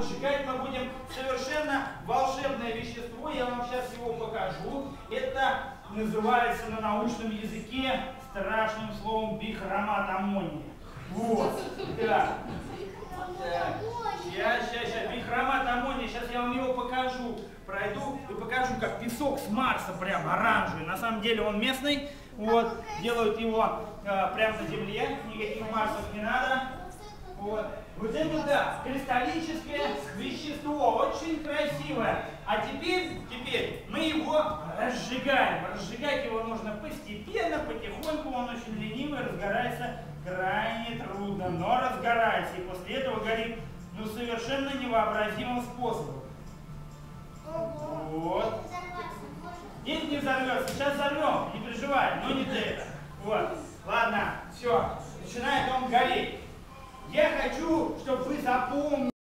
вот сжигать мы будем совершенно волшебное вещество. Я вам сейчас его покажу. Это называется на научном языке страшным словом бихромат аммония. Вот. Да. Сейчас, сейчас, сейчас. Бихромат аммония. Сейчас я вам его покажу. Пройду и покажу, как песок с Марса прям оранжевый. На самом деле он местный. Вот. Делают его э, прямо на земле. Никаких Марсов не надо. Вот. Вот это да, кристаллическое очень красивое. А теперь, теперь мы его разжигаем. Разжигать его нужно постепенно, потихоньку, он очень ленивый, разгорается крайне трудно, но разгорается. И после этого горит ну, совершенно невообразимым способом. Вот. Нет, не взорвется. Сейчас взорвем, не переживай, но не этого. Вот. Ладно, все. Начинает он гореть. Я хочу, чтобы вы запомнили.